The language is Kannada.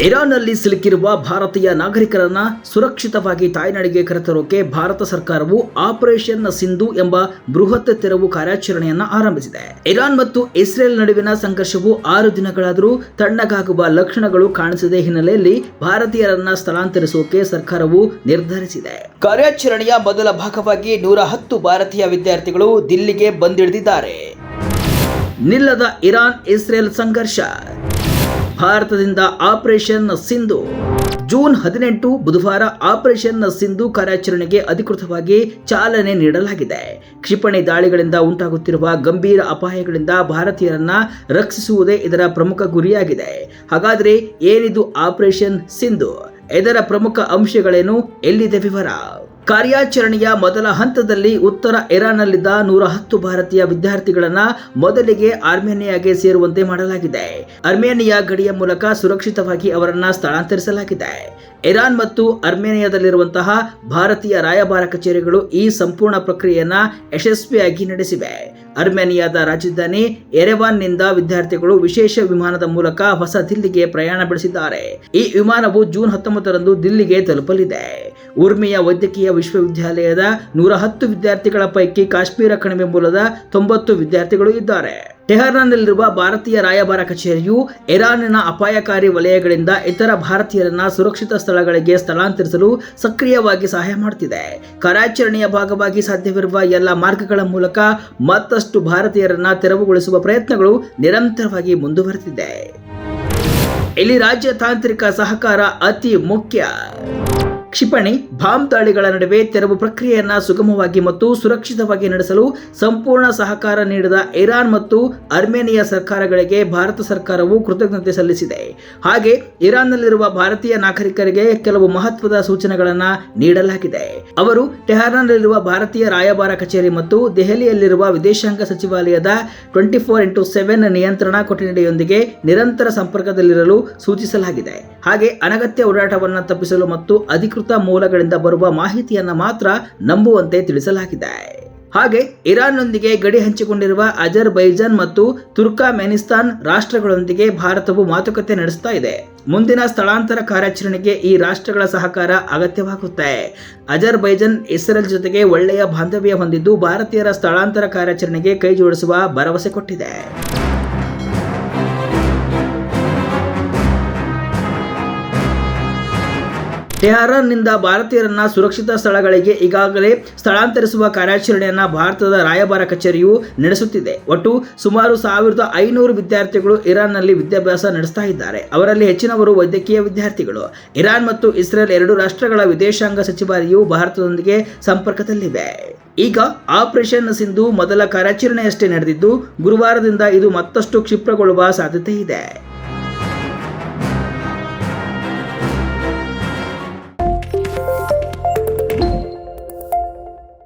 ಇರಾನ್ನಲ್ಲಿ ಸಿಲುಕಿರುವ ಭಾರತೀಯ ನಾಗರಿಕರನ್ನ ಸುರಕ್ಷಿತವಾಗಿ ತಾಯ್ನಾಡಿಗೆ ಕರೆತರೋಕೆ ಭಾರತ ಸರ್ಕಾರವು ಆಪರೇಷನ್ ಸಿಂಧು ಎಂಬ ಬೃಹತ್ ತೆರವು ಕಾರ್ಯಾಚರಣೆಯನ್ನ ಆರಂಭಿಸಿದೆ. ಇರಾನ್ ಮತ್ತು ಇಸ್ರೇಲ್ ನಡುವಿನ ಸಂಘರ್ಷವು ಆರು ದಿನಗಳಾದರೂ ತಣ್ಣಗಾಗುವ ಲಕ್ಷಣಗಳು ಕಾಣಿಸಿದ ಹಿನ್ನೆಲೆಯಲ್ಲಿ ಭಾರತೀಯರನ್ನ ಸ್ಥಳಾಂತರಿಸೋಕೆ ಸರ್ಕಾರವು ನಿರ್ಧರಿಸಿದೆ. ಕಾರ್ಯಾಚರಣೆಯ ಮೊದಲ ಭಾಗವಾಗಿ ನೂರ ಹತ್ತು ಭಾರತೀಯ ವಿದ್ಯಾರ್ಥಿಗಳು ದಿಲ್ಲಿಗೆ ಬಂದಿಳಿದಿದ್ದಾರೆ. ನಿಲ್ಲದ ಇರಾನ್ ಇಸ್ರೇಲ್ ಸಂಘರ್ಷ. ಭಾರತದಿಂದ ಆಪರೇಷನ್ ಸಿಂಧು. ಜೂನ್ ಹದಿನೆಂಟು ಬುಧವಾರ ಆಪರೇಷನ್ ಸಿಂಧು ಕಾರ್ಯಾಚರಣೆಗೆ ಅಧಿಕೃತವಾಗಿ ಚಾಲನೆ ನೀಡಲಾಗಿದೆ. ಕ್ಷಿಪಣಿ ದಾಳಿಗಳಿಂದ ಉಂಟಾಗುತ್ತಿರುವ ಗಂಭೀರ ಅಪಾಯಗಳಿಂದ ಭಾರತೀಯರನ್ನ ರಕ್ಷಿಸುವುದೇ ಇದರ ಪ್ರಮುಖ ಗುರಿಯಾಗಿದೆ. ಹಾಗಾದರೆ ಏನಿದು ಆಪರೇಷನ್ ಸಿಂಧು? ಇದರ ಪ್ರಮುಖ ಅಂಶಗಳೇನು? ಎಲ್ಲಿದೆ ವಿವರ? ಕಾರ್ಯಾಚರಣೆಯ ಮೊದಲ ಹಂತದಲ್ಲಿ ಉತ್ತರ ಇರಾನ್ನಲ್ಲಿದ್ದ ನೂರ ಹತ್ತು ಭಾರತೀಯ ವಿದ್ಯಾರ್ಥಿಗಳನ್ನ ಮೊದಲಿಗೆ ಆರ್ಮೇನಿಯಾಗೆ ಸೇರುವಂತೆ ಮಾಡಲಾಗಿದೆ. ಅರ್ಮೇನಿಯಾ ಗಡಿಯ ಮೂಲಕ ಸುರಕ್ಷಿತವಾಗಿ ಅವರನ್ನ ಸ್ಥಳಾಂತರಿಸಲಾಗಿದೆ. ಇರಾನ್ ಮತ್ತು ಅರ್ಮೇನಿಯಾದಲ್ಲಿರುವಂತಹ ಭಾರತೀಯ ರಾಯಭಾರ ಕಚೇರಿಗಳು ಈ ಸಂಪೂರ್ಣ ಪ್ರಕ್ರಿಯೆಯನ್ನ ಯಶಸ್ವಿಯಾಗಿ ನಡೆಸಿವೆ. ಅರ್ಮೇನಿಯಾದ ರಾಜಧಾನಿ ಎರೆವಾನ್ನಿಂದ ವಿದ್ಯಾರ್ಥಿಗಳು ವಿಶೇಷ ವಿಮಾನದ ಮೂಲಕ ಹೊಸ ದಿಲ್ಲಿಗೆ ಪ್ರಯಾಣ ಬೆಳೆಸಿದ್ದಾರೆ. ಈ ವಿಮಾನವು ಜೂನ್ ಹತ್ತೊಂಬತ್ತರಂದು ದಿಲ್ಲಿಗೆ ತಲುಪಲಿದೆ. ಉರ್ಮಿಯ ವೈದ್ಯಕೀಯ ವಿಶ್ವವಿದ್ಯಾಲಯದ ನೂರ ಹತ್ತು ವಿದ್ಯಾರ್ಥಿಗಳ ಪೈಕಿ ಕಾಶ್ಮೀರ ಕಣಿವೆ ಮೂಲದ ತೊಂಬತ್ತು ವಿದ್ಯಾರ್ಥಿಗಳು ಇದ್ದಾರೆ. ಟೆಹರಾನ್ನಲ್ಲಿರುವ ಭಾರತೀಯ ರಾಯಭಾರ ಕಚೇರಿಯು ಇರಾನಿನ ಅಪಾಯಕಾರಿ ವಲಯಗಳಿಂದ ಇತರ ಭಾರತೀಯರನ್ನ ಸುರಕ್ಷಿತ ಸ್ಥಳಗಳಿಗೆ ಸ್ಥಳಾಂತರಿಸಲು ಸಕ್ರಿಯವಾಗಿ ಸಹಾಯ ಮಾಡುತ್ತಿದೆ ಕಾರ್ಯಾಚರಣೆಯ ಭಾಗವಾಗಿ ಸಾಧ್ಯವಿರುವ ಎಲ್ಲ ಮಾರ್ಗಗಳ ಮೂಲಕ ಮತ್ತಷ್ಟು ಭಾರತೀಯರನ್ನ ತೆರವುಗೊಳಿಸುವ ಪ್ರಯತ್ನಗಳು ನಿರಂತರವಾಗಿ ಮುಂದುವರೆದಿದೆ. ಇಲ್ಲಿ ರಾಜ್ಯ ತಾಂತ್ರಿಕ ಸಹಕಾರ ಅತಿ ಮುಖ್ಯ. ಕ್ಷಿಪಣಿ, ಬಾಂಬ್ ದಾಳಿಗಳ ನಡುವೆ ತೆರವು ಪ್ರಕ್ರಿಯೆಯನ್ನು ಸುಗಮವಾಗಿ ಮತ್ತು ಸುರಕ್ಷಿತವಾಗಿ ನಡೆಸಲು ಸಂಪೂರ್ಣ ಸಹಕಾರ ನೀಡಿದ ಇರಾನ್ ಮತ್ತು ಅರ್ಮೇನಿಯಾ ಸರ್ಕಾರಗಳಿಗೆ ಭಾರತ ಸರ್ಕಾರವು ಕೃತಜ್ಞತೆ ಸಲ್ಲಿಸಿದೆ. ಹಾಗೆ ಇರಾನ್ನಲ್ಲಿರುವ ಭಾರತೀಯ ನಾಗರಿಕರಿಗೆ ಕೆಲವು ಮಹತ್ವದ ಸೂಚನೆಗಳನ್ನು ನೀಡಲಾಗಿದೆ. ಅವರು ಟೆಹರಾನ್ನಲ್ಲಿರುವ ಭಾರತೀಯ ರಾಯಭಾರ ಕಚೇರಿ ಮತ್ತು ದೆಹಲಿಯಲ್ಲಿರುವ ವಿದೇಶಾಂಗ ಸಚಿವಾಲಯದ ಟ್ವೆಂಟಿ ಫೋರ್ ಇಂಟು ಸೆವೆನ್ ನಿಯಂತ್ರಣ ಕೊಠಡಿಯೊಂದಿಗೆ ನಿರಂತರ ಸಂಪರ್ಕದಲ್ಲಿರಲು ಸೂಚಿಸಲಾಗಿದೆ. ಹಾಗೆ ಅನಗತ್ಯ ಓಡಾಟವನ್ನು ತಪ್ಪಿಸಲು ಮತ್ತು ಅಧಿಕೃತ ಮೂಲಗಳಿಂದ ಬರುವ ಮಾಹಿತಿಯನ್ನು ಮಾತ್ರ ನಂಬುವಂತೆ ತಿಳಿಸಲಾಗಿದೆ. ಹಾಗೆ ಇರಾನ್ನೊಂದಿಗೆ ಗಡಿ ಹಂಚಿಕೊಂಡಿರುವ ಅಜರ್ ಬೈಜಾನ್ ಮತ್ತು ತುರ್ಕಾಮೆನಿಸ್ತಾನ್ ರಾಷ್ಟ್ರಗಳೊಂದಿಗೆ ಭಾರತವು ಮಾತುಕತೆ ನಡೆಸ್ತಾ ಇದೆ. ಮುಂದಿನ ಸ್ಥಳಾಂತರ ಕಾರ್ಯಾಚರಣೆಗೆ ಈ ರಾಷ್ಟ್ರಗಳ ಸಹಕಾರ ಅಗತ್ಯವಾಗುತ್ತೆ. ಅಜರ್ಬೈಜಾನ್ ಇಸ್ರೇಲ್ ಜೊತೆಗೆ ಒಳ್ಳೆಯ ಬಾಂಧವ್ಯ ಹೊಂದಿದ್ದು ಭಾರತೀಯರ ಸ್ಥಳಾಂತರ ಕಾರ್ಯಾಚರಣೆಗೆ ಕೈ ಜೋಡಿಸುವ ಭರವಸೆ ಕೊಟ್ಟಿದೆ. ಟೆಹರಾನ್ನಿಂದ ಭಾರತೀಯರನ್ನ ಸುರಕ್ಷಿತ ಸ್ಥಳಗಳಿಗೆ ಈಗಾಗಲೇ ಸ್ಥಳಾಂತರಿಸುವ ಕಾರ್ಯಾಚರಣೆಯನ್ನು ಭಾರತದ ರಾಯಭಾರ ಕಚೇರಿಯು ನಡೆಸುತ್ತಿದೆ. ಒಟ್ಟು ಸುಮಾರು ಸಾವಿರದ ಐನೂರು ವಿದ್ಯಾರ್ಥಿಗಳು ಇರಾನ್ನಲ್ಲಿ ವಿದ್ಯಾಭ್ಯಾಸ ನಡೆಸ್ತಾ ಇದ್ದಾರೆ. ಅವರಲ್ಲಿ ಹೆಚ್ಚಿನವರು ವೈದ್ಯಕೀಯ ವಿದ್ಯಾರ್ಥಿಗಳು. ಇರಾನ್ ಮತ್ತು ಇಸ್ರೇಲ್ ಎರಡು ರಾಷ್ಟ್ರಗಳ ವಿದೇಶಾಂಗ ಸಚಿವಾಲಯವು ಭಾರತದೊಂದಿಗೆ ಸಂಪರ್ಕದಲ್ಲಿವೆ. ಈಗ ಆಪರೇಷನ್ ಸಿಂಧು ಮೊದಲ ಕಾರ್ಯಾಚರಣೆಯಷ್ಟೇ ನಡೆದಿದ್ದು, ಗುರುವಾರದಿಂದ ಇದು ಮತ್ತಷ್ಟು ಕ್ಷಿಪ್ರಗೊಳ್ಳುವ ಸಾಧ್ಯತೆ ಇದೆ